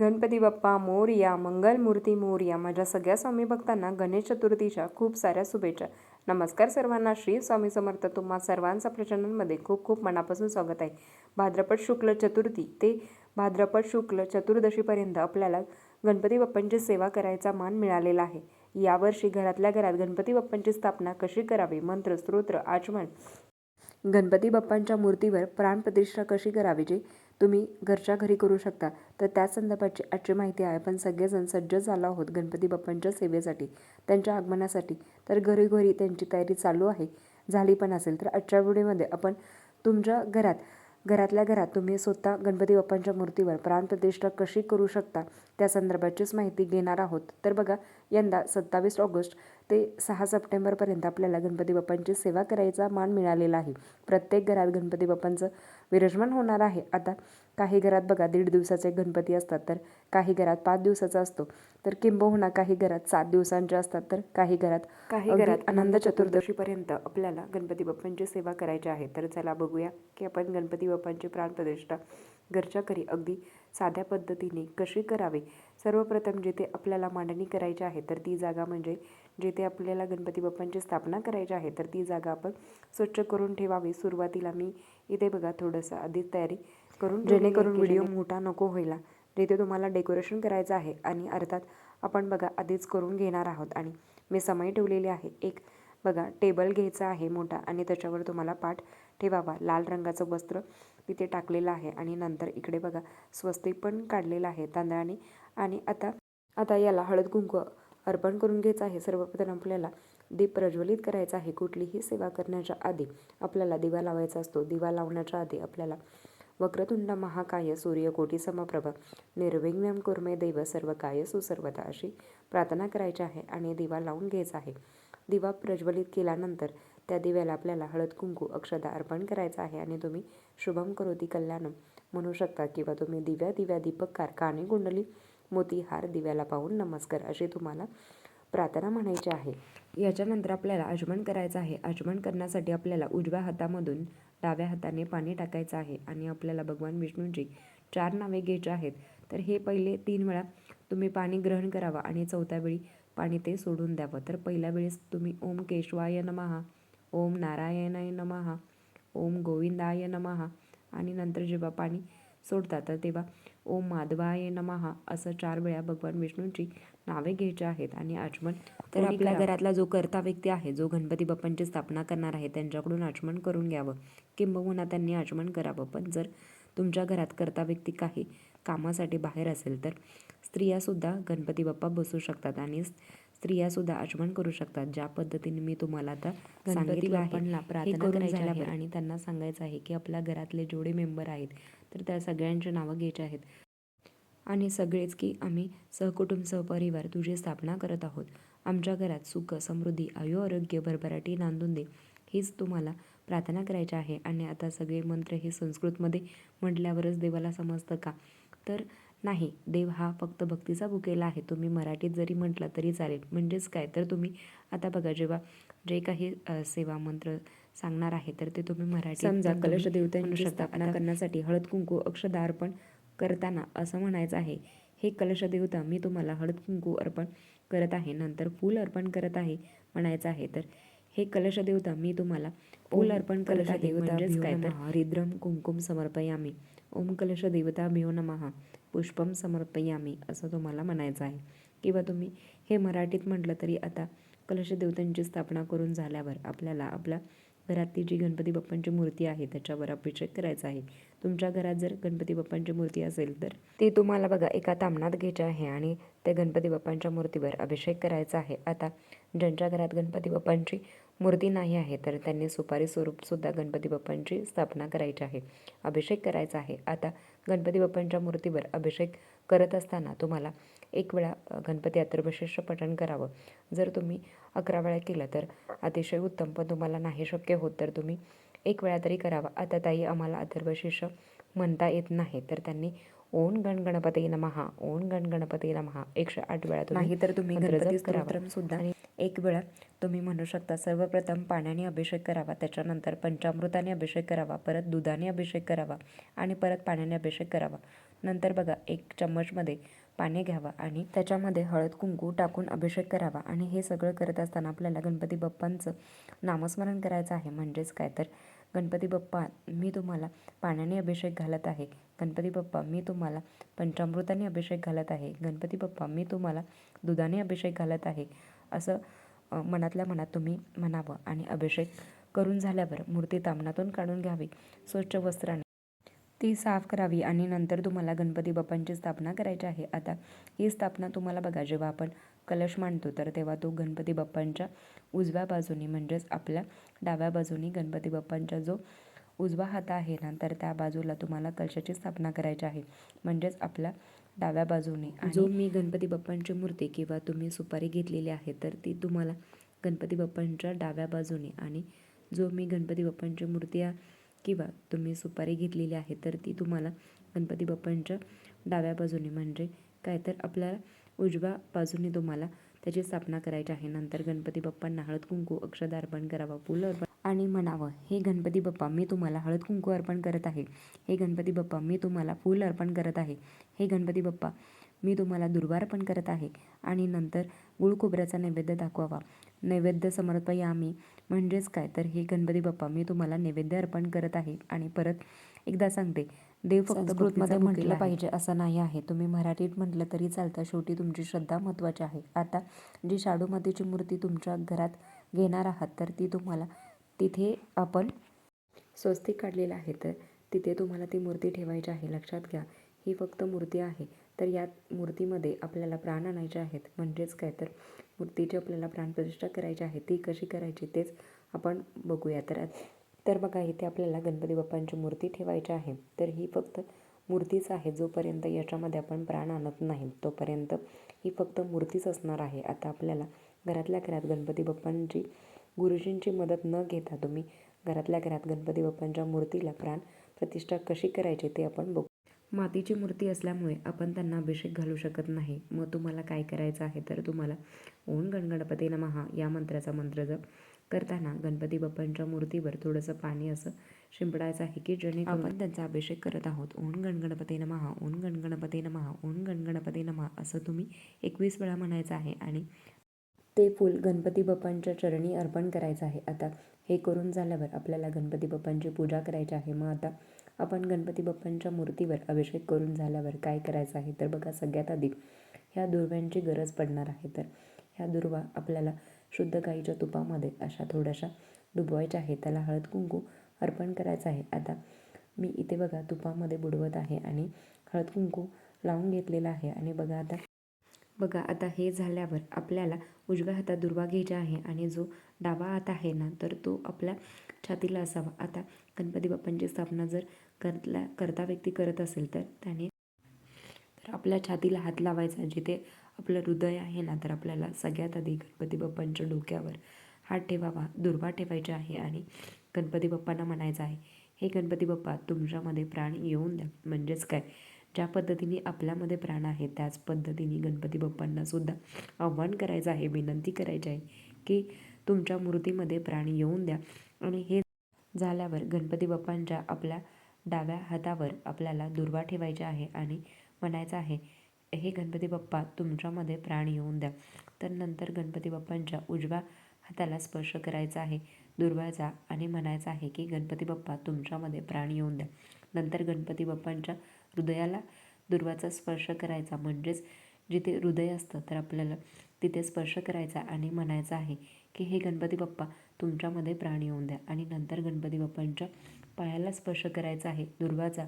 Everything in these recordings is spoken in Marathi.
गणपती बाप्पा मोरया मंगलमूर्ती मोरया. माझ्या सगळ्या स्वामी भक्तांना गणेश चतुर्थीच्या खूप साऱ्या शुभेच्छा. नमस्कार सर्वांना. श्री स्वामी समर्थ. तुम्हा सर्वांचं आपल्या चॅनलमध्ये खूप खूप मनापासून स्वागत आहे. भाद्रपद शुक्ल चतुर्थी ते भाद्रपद शुक्ल चतुर्दशीपर्यंत आपल्याला गणपती बाप्पांची सेवा करायचा मान मिळालेला आहे. यावर्षी घरातल्या घरात गणपती बाप्पांची स्थापना कशी करावी? मंत्र स्तोत्र आचमन. गणपती बाप्पांच्या मूर्तीवर प्राणप्रतिष्ठा कशी करावी? जे तुम्ही घरच्या घरी करू शकता. तर त्या संदर्भाची आजची माहिती आहे. आपण सगळेजण सज्ज झालो आहोत गणपती बाप्पांच्या सेवेसाठी त्यांच्या आगमनासाठी. तर घरोघरी त्यांची तयारी चालू आहे. झाली पण असेल तर आजच्या व्हिडिओमध्ये आपण तुमच्या घरात घरातल्या घरात तुम्ही स्वतः गणपती बाप्पांच्या मूर्तीवर प्राणप्रतिष्ठा कशी करू शकता त्या संदर्भाचीच माहिती घेणार आहोत. तर बघा यंदा सत्तावीस ऑगस्ट ते सहा सप्टेंबरपर्यंत आपल्याला गणपती बाप्पांची सेवा करायचा मान मिळालेला आहे. प्रत्येक घरात गणपती बाप्पांचं विराजमान होणार आहे. आता काही घरात बघा दीड दिवसाचे गणपती असतात तर काही घरात पाच दिवसाचा असतो. तर किंबहुना काही घरात सात दिवसांचे असतात तर काही घरात काही घरात आनंद चतुर्दशीपर्यंत आपल्याला गणपती बाप्पांची सेवा करायची आहे. तर चला बघूया की आपण गणपती बाप्पांची प्राणप्रतिष्ठा घरच्या घरी अगदी साध्या पद्धतीने कशी करावी? सर्वप्रथम जिथे आपल्याला मांडणी करायची आहे तर ती जागा म्हणजे जिथे आपल्याला गणपती बाप्पांची स्थापना करायची आहे तर ती जागा आपण स्वच्छ करून ठेवावी. सुरुवातीला मी इथे बघा थोडंसं आधीच तयारी करून जेणेकरून व्हिडिओ मोठा नको व्हायला. जिथे तुम्हाला डेकोरेशन करायचं आहे आणि अर्थात आपण बघा आधीच करून घेणार आहोत आणि मी समय ठेवलेली आहे. एक बघा टेबल घ्यायचा आहे मोठा आणि त्याच्यावर तुम्हाला पाठ ठेवावा. लाल रंगाचं वस्त्र तिथे टाकलेलं आहे आणि नंतर इकडे बघा स्वस्तिक पण काढलेलं आहे तांदळाने. आणि आता आता याला हळद कुंकू अर्पण करून घ्यायचं आहे. सर्वप्रथम आपल्याला दीप प्रज्वलित करायचा आहे. कुठलीही सेवा करण्याच्या आधी आपल्याला दिवा लावायचा असतो. दिवा लावण्याच्या आधी आपल्याला वक्रतुंड महाकाय सूर्यकोटी समप्रभ निर्विघ्नम कुर्मे देव सर्व काय सुसर्वता अशी प्रार्थना करायची आहे आणि दिवा लावून घ्यायचा आहे. दिवा प्रज्वलित केल्यानंतर त्या दिव्याला आपल्याला हळद कुंकू अक्षदा अर्पण करायचा आहे आणि तुम्ही शुभम करोती कल्याणम म्हणू शकता किंवा तुम्ही दिव्या दिव्या दीपककार काने कुंडली मोती हार दिव्याला पाहून नमस्कार अशी तुम्हाला प्रार्थना म्हणायची आहे. याच्यानंतर आपल्याला आचमन करायचं आहे. आचमन करण्यासाठी आपल्याला उजव्या हातामधून डाव्या हाताने पाणी टाकायचं आहे आणि आपल्याला भगवान विष्णूंची चार नावे घ्यायची आहेत. तर हे पहिले तीन वेळा तुम्ही पाणी ग्रहण करावं आणि चौथ्या वेळी पाणी ते सोडून द्यावं. तर पहिल्या वेळेस तुम्ही ओम केशवाय नमहा ओम नारायणाय नमहा ओम गोविंदाय नमहा आणि नंतर जेव्हा पाणी सोडता तर तेव्हा ओम माधवाय नमहा असं चार वेळा भगवान विष्णूंची नावे घ्यायची आहेत आणि आचमन तर आपल्या घरातला जो कर्ता व्यक्ती आहे जो गणपती बाप्पांची स्थापना करणार आहे त्यांच्याकडून आचमन करून घ्यावं. किंबहुना त्यांनी आचमन करावं. पण जर तुमच्या घरात कर्ता व्यक्ती काही कामासाठी बाहेर असेल तर स्त्रियासुद्धा गणपती बाप्पा बसू शकतात आणि स्त्रियासुद्धा आचमन करू शकतात. ज्या पद्धतीने मी तुम्हाला आता सांगितलं आहे प्रार्थना करायची आहे आणि त्यांना सांगायचं आहे की आपल्या घरातले जेवढे मेंबर आहेत तर त्या सगळ्यांची नावं घ्यायची आहेत. आणि सगळेच की आम्ही सहकुटुंब सहपरिवार तुझी स्थापना करत आहोत. आमच्या घरात सुख समृद्धी आयु आरोग्य भरभराटी नांदून दे हीच तुम्हाला प्रार्थना करायची आहे आणि आता सगळे मंत्र हे संस्कृतमध्ये म्हटल्यावरच देवाला समजतं का? तर नाही देव हा फक्त भक्तीचा भुकेला आहे. तुम्ही मराठीत जरी म्हटलं तरी चालेल. म्हणजेच काय? तर तुम्ही आता बघा जेव्हा जे काही सेवा मंत्र सांगणार आहे तर ते तुम्ही मराठी समजा कलश देवतांची स्थापना करण्यासाठी हळद कुंकू अक्षदा अर्पण करताना असं म्हणायचं आहे हे कलश देवता मी तुम्हाला हळद कुंकू अर्पण करत आहे. नंतर फूल अर्पण करत आहे म्हणायचं आहे. तर हे कलश देवता मी तुम्हाला फूल अर्पण काय तर? हरिद्रम कुंकुम समर्पयामी. ओम कलश देवता भियो नमहा पुष्पम समर्पयामी असं तुम्हाला म्हणायचं आहे. किंवा तुम्ही हे मराठीत म्हटलं तरी आता कलश देवतांची स्थापना करून झाल्यावर आपल्याला आपल्या घरातली जी गणपती बाप्पांची मूर्ती आहे त्याच्यावर अभिषेक करायचा आहे. तुमच्या घरात जर गणपती बाप्पांची मूर्ती असेल तर? ती तुम्हाला बघा एका तामणात घ्यायची आहे आणि त्या गणपती बाप्पांच्या मूर्तीवर अभिषेक करायचा आहे. आता ज्यांच्या घरात गणपती बाप्पांची मूर्ती नाही आहे तर त्यांनी सुपारी स्वरूपसुद्धा गणपती बाप्पांची स्थापना करायची आहे. अभिषेक करायचा आहे. आता गणपती बाप्पांच्या मूर्तीवर अभिषेक करत असताना तुम्हाला एक वेळा गणपती अथर्वशीर्ष पठण करावं. जर तुम्ही अकरा वेळा केलं तर अतिशय उत्तम पण तुम्हाला नाही शक्य होत तर तुम्ही एक वेळा तरी करावा. आता ताई आम्हाला अथर्वशीर्ष म्हणता येत नाही तर त्यांनी ओम गण गणपती नमहा ओम गण गणपती नमहा एकशे आठ वेळा नाही तर तुम्ही गणपती सुद्धा एक वेळा तुम्ही म्हणू शकता सर्वप्रथम पाण्याने अभिषेक करावा त्याच्यानंतर पंचामृताने अभिषेक करावा परत दुधाने अभिषेक करावा आणि परत पाण्याने अभिषेक करावा. नंतर बघा एक चम्मचमध्ये पाणी घ्यावं आणि त्याच्यामध्ये हळद कुंकू टाकून अभिषेक करावा. आणि हे सगळं करत असताना आपल्याला गणपती बाप्पांचं नामस्मरण करायचं आहे. म्हणजेच काय? तर गणपती बाप्पा मी तुम्हाला पाण्याने अभिषेक घालत आहे. गणपती बाप्पा मी तुम्हाला पंचामृताने अभिषेक घालत आहे. गणपती बाप्पा मी तुम्हाला दुधाने अभिषेक घालत आहे. असं मनातल्या मनात तुम्ही म्हणावं आणि अभिषेक करून झाल्यावर मूर्ती तामणातून काढून घ्यावी. स्वच्छ वस्त्राने. ती साफ करावी आणि नंतर तुम्हाला गणपती बाप्पांची स्थापना करायची आहे. आता ही स्थापना तुम्हाला बघा जेव्हा आपण कलश मांडतो तर तेव्हा तो गणपती बाप्पांच्या उजव्या बाजूनी म्हणजेच आपल्या डाव्या बाजूनी गणपती बाप्पांचा जो उजवा हात आहे ना तर त्या बाजूला तुम्हाला कलशाची स्थापना करायची आहे. म्हणजेच आपल्या डाव्या बाजूने. जो मी गणपती बाप्पांची मूर्ती किंवा तुम्ही सुपारी घेतलेली आहे तर ती तुम्हाला गणपती बाप्पांच्या डाव्या बाजूने आणि जो मी गणपती बाप्पांची मूर्ती आहे किंवा तुम्ही सुपारी घेतलेली आहे तर ती तुम्हाला गणपती बाप्पांच्या डाव्या बाजूने म्हणजे काय तर आपल्याला उजव्या बाजूने तुम्हाला त्याची स्थापना करायची आहे. नंतर गणपती बाप्पांना हळद कुंकू अक्षदा अर्पण करावा फुलं अर्पण आणि म्हणावं हे गणपती बाप्पा मी तुम्हाला हळद कुंकू अर्पण करत आहे. हे गणपती बाप्पा मी तुम्हाला फूल अर्पण करत आहे. हे गणपती बाप्पा मी तुम्हाला दुर्वा अर्पण करत आहे. आणि नंतर गुळ खोबऱ्याचा नैवेद्य दाखवावा. नैवेद्य समर्पयामी. म्हणजेच काय? तर हे गणपती बाप्पा मी तुम्हाला नैवेद्य अर्पण करत आहे आणि परत एकदा सांगते. देव फक्त संस्कृतमध्ये म्हटलं पाहिजे असं नाही आहे. तुम्ही मराठीत म्हटलं तरी चालतं. शेवटी तुमची श्रद्धा महत्त्वाची आहे. आता जी शाडू मातीची मूर्ती तुमच्या घरात घेणार आहात तर ती तुम्हाला तिथे आपण स्वस्तिक काढलेलं आहे. तर तिथे तुम्हाला ती मूर्ती ठेवायची आहे. लक्षात घ्या ही फक्त मूर्ती आहे. तर या मूर्तीमध्ये आपल्याला प्राण आणायचे आहेत. म्हणजेच काय? तर मूर्तीची आपल्याला प्राणप्रतिष्ठा करायची आहे ती कशी करायची तेच आपण बघूया. तर तर बघा इथे आपल्याला गणपती बाप्पांची मूर्ती ठेवायची आहे. तर ही फक्त मूर्तीच आहे जोपर्यंत याच्यामध्ये आपण प्राण आणत नाही तोपर्यंत ही फक्त मूर्तीच असणार आहे. आता आपल्याला घरातल्या घरात गणपती बाप्पांची गुरुजींची मदत न घेता तुम्ही घरातल्या घरात गणपती बाप्पांच्या मूर्तीला प्राण प्रतिष्ठा कशी करायची ते आपण बघू. मातीची मूर्ती असल्यामुळे आपण त्यांना अभिषेक घालू शकत नाही. मग तुम्हाला काय करायचं आहे? तर तुम्हाला ओम गणगणपती नमहा या मंत्राचा मंत्र जप करताना गणपती बाप्पांच्या मूर्तीवर थोडंसं पाणी असं शिंपडायचं आहे की जेणेकरून आपण त्यांचा अभिषेक करत आहोत. ओम गणगणपती नमहा ओम गणगणपती नमहा ओम गणगणपती नमहा असं तुम्ही एकवीस वेळा म्हणायचं आहे आणि ते फूल गणपती बाप्पांच्या चरणी अर्पण करायचं आहे. आता हे करून झाल्यावर आपल्याला गणपती बाप्पांची पूजा करायची आहे. मग आता आपण गणपती बाप्पांच्या मूर्तीवर अभिषेक करून झाल्यावर काय करायचं आहे? तर बघा सगळ्यात आधी ह्या दुर्व्यांची गरज पडणार आहे. तर ह्या दुर्वा आपल्याला शुद्ध गाईच्या तुपामध्ये अशा थोड्याशा डुबवायच्या आहे त्याला हळद कुंकू अर्पण करायचं आहे. आता मी इथे बघा तुपामध्ये बुडवत आहे आणि हळद कुंकू लावून घेतलेला आहे. आणि बघा आता बघा आता हे झाल्यावर आपल्याला उजव्या हातात दुर्वा घ्यायचा आहे आणि जो डावा हात आहे ना तर तो आपल्या छातीला असावा. आता गणपती बाप्पांची स्थापना जर करतला करता व्यक्ती करत असेल तर त्याने तर आपल्या छातीला हात लावायचा जिथे आपलं हृदय आहे ना तर आपल्याला सगळ्यात आधी गणपती बाप्पांच्या डोक्यावर हात ठेवावा दुर्वा ठेवायचे आहे आणि गणपती बाप्पांना म्हणायचं आहे हे गणपती बाप्पा तुमच्यामध्ये प्राण येऊन द्या. म्हणजेच काय? ज्या पद्धतीने आपल्यामध्ये प्राण आहे त्याच पद्धतीने गणपती बाप्पांनासुद्धा आव्हान करायचं आहे विनंती करायची आहे की तुमच्या मूर्तीमध्ये प्राण येऊन द्या. आणि हे झाल्यावर गणपती बाप्पांच्या आपल्या डाव्या हातावर आपल्याला दुर्वा ठेवायची आहे आणि म्हणायचं आहे हे गणपती बाप्पा तुमच्यामध्ये प्राण येऊन द्या. तर नंतर गणपती बाप्पांच्या उजव्या हाताला स्पर्श करायचा आहे दुर्वाचा आणि म्हणायचं आहे की गणपती बाप्पा तुमच्यामध्ये प्राण येऊन द्या. नंतर गणपती बाप्पांच्या हृदयाला दुर्वाचा स्पर्श करायचा म्हणजेच जिथे हृदय असतं तर आपल्याला तिथे स्पर्श करायचा आणि म्हणायचं आहे की हे गणपती बाप्पा तुमच्यामध्ये प्राण येऊन द्या. आणि नंतर गणपती बाप्पांच्या पायाला स्पर्श करायचा आहे दुर्वाचा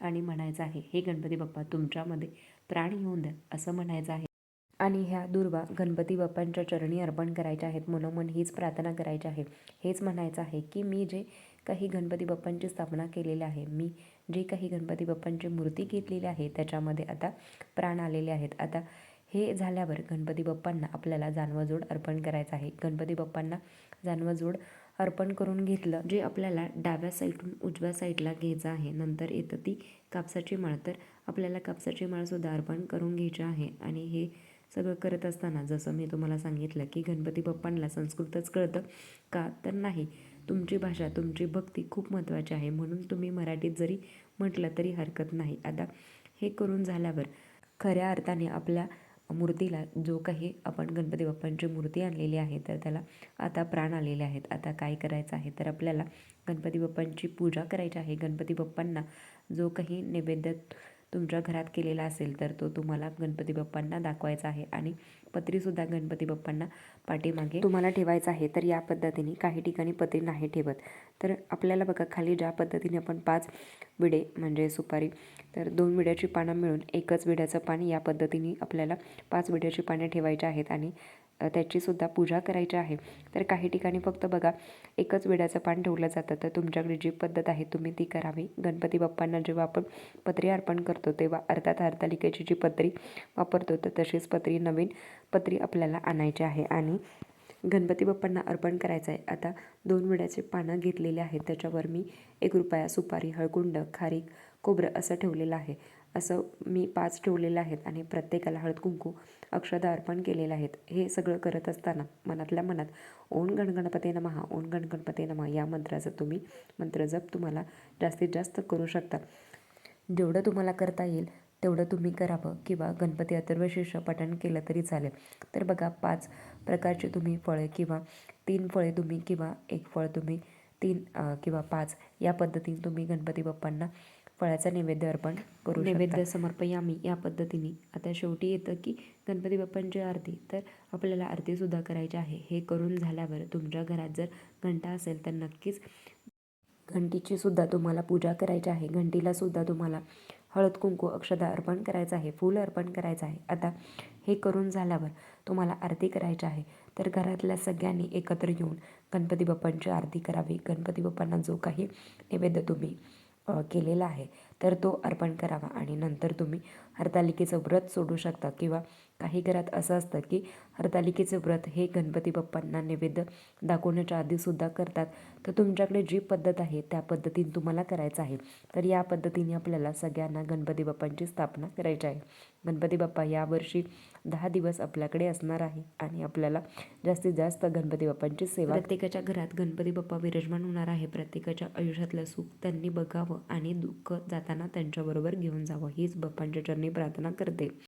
आणि म्हणायचं आहे हे गणपती बाप्पा तुमच्यामध्ये प्राण येऊन द्या असं म्हणायचं आहे. आणि ह्या दुर्वा गणपती बाप्पांच्या चरणी अर्पण करायच्या आहेत मनोमन हीच प्रार्थना करायची आहे. हेच म्हणायचं आहे की मी जे काही गणपती बाप्पांची स्थापना केलेली आहे मी जे काही गणपती बाप्पांची मूर्ती घेतलेली आहे त्याच्यामध्ये आता प्राण आलेले आहेत. आता हे झाल्यावर गणपती बाप्पांना आपल्याला जानवजोड अर्पण करायचं आहे. गणपती बाप्पांना जानवजोड अर्पण करून घेतलं जे आपल्याला डाव्या साईडून उजव्या साईडला घ्यायचं आहे. नंतर येतं ती कापसाची माळ. तर आपल्याला कापसाची माळसुद्धा अर्पण करून घ्यायची आहे. आणि हे सगळं करत असताना जसं मी तुम्हाला सांगितलं की गणपती बाप्पांना संस्कृतच कळतं का? तर नाही. तुमची भाषा तुमची भक्ती खूप महत्त्वाची आहे. म्हणून तुम्ही मराठीत जरी म्हटलं तरी हरकत नाही. आता हे करून झाल्यावर खऱ्या अर्थाने आपल्या मूर्तीला जो काही आपण गणपती बाप्पांची मूर्ती आणलेली आहे तर त्याला आता प्राण आलेले आहेत. आता काय करायचं आहे? तर आपल्याला गणपती बाप्पांची पूजा करायची आहे. गणपती बाप्पांना जो काही नैवेद्य तुमच्या घरात केलेला असेल तर तो तुम्हाला गणपती बाप्पांना दाखवायचा आहे आणि पत्रीसुद्धा गणपती बाप्पांना पाठीमागे तुम्हाला ठेवायचं आहे तर या पद्धतीने काही ठिकाणी पत्री नाही ठेवत. तर आपल्याला बघा खाली ज्या पद्धतीने आपण पाच विडे म्हणजे सुपारी तर दोन विड्याची पानं मिळून एकच विड्याचं पाणी या पद्धतीने आपल्याला पाच विड्याची पाने ठेवायची आहेत आणि त्याचीसुद्धा पूजा करायची आहे. तर काही ठिकाणी फक्त बघा एकच विड्याचं पान ठेवलं जातं. तर तुमच्याकडे जी पद्धत आहे तुम्ही ती करावी. गणपती बाप्पांना जेव्हा आपण पत्री अर्पण करतो तेव्हा अर्थात हरतालिकेची जी पत्री वापरतो तर तशीच पत्री नवीन पत्री आपल्याला आणायची आहे. आणि गणपती बाप्पांना अर्पण करायचं आहे. आता दोन विड्याचे पानं घेतलेले आहेत. त्याच्यावर मी एक रुपया सुपारी हळकुंड खारीक खोबरं असं ठेवलेलं आहे. असं मी पाच ठेवलेलं आहेत आणि प्रत्येकाला हळद कुंकू अक्षदा अर्पण केलेलं आहेत. हे सगळं करत असताना मनातल्या मनात ओण गणगणपते नमहा ओण गणगणपते नमहा या मंत्राचं तुम्ही मंत्र जप तुम्हाला जास्तीत जास्त करू शकता. जेवढं तुम्हाला करता येईल तेवढं तुम्ही करावं किंवा गणपती अथर्वशीर्ष पठण केलं तरी चालेल. तर बघा पाच प्रकारचे तुम्ही फळे किंवा तीन फळे तुम्ही किंवा एक फळ तुम्ही तीन किंवा पाच या पद्धतीने तुम्ही गणपती बाप्पांना फळाचा नैवेद्य अर्पण करू नैवेद्य समर्पयामी या पद्धतीने. आता शेवटी येतं की गणपती बाप्पांची आरती. तर आपल्याला आरतीसुद्धा करायची आहे. हे करून झाल्यावर तुमच्या घरात जर घंटा असेल तर नक्कीच घंटीची सुद्धा तुम्हाला पूजा करायची आहे. घंटीला सुद्धा तुम्हाला हळद कुंकू अक्षदा अर्पण करायचं आहे. फूल अर्पण करायचं आहे. आता हे करून झाल्यावर तुम्हाला आरती करायची आहे. तर घरातल्या सगळ्यांनी एकत्र येऊन गणपती बाप्पांची आरती करावी. गणपती बाप्पांना जो काही नैवेद्य तुम्ही केलेला आहे. तर तो अर्पण करावा आणि नंतर तुम्ही हरतालिकेचं व्रत सोडू शकता किंवा काही घरात असं असतं की हरतालिकेचे व्रत हे गणपती बाप्पांना नैवेद्य दाखवण्याच्या आधीसुद्धा करतात. तर तुमच्याकडे जी पद्धत आहे त्या पद्धतीने तुम्हाला करायचं आहे. तर या पद्धतीने आपल्याला सगळ्यांना गणपती बाप्पांची स्थापना करायची आहे. गणपती बाप्पा यावर्षी दहा दिवस आपल्याकडे असणार आहे आणि आपल्याला जास्तीत जास्त गणपती बाप्पांची सेवा प्रत्येकाच्या घरात गणपती बाप्पा विराजमान होणार आहे. प्रत्येकाच्या आयुष्यातलं सुख त्यांनी बघावं आणि दुःख जाताना त्यांच्याबरोबर घेऊन जावं. हीच बाप्पांच्या चरणी प्रार्थना करते.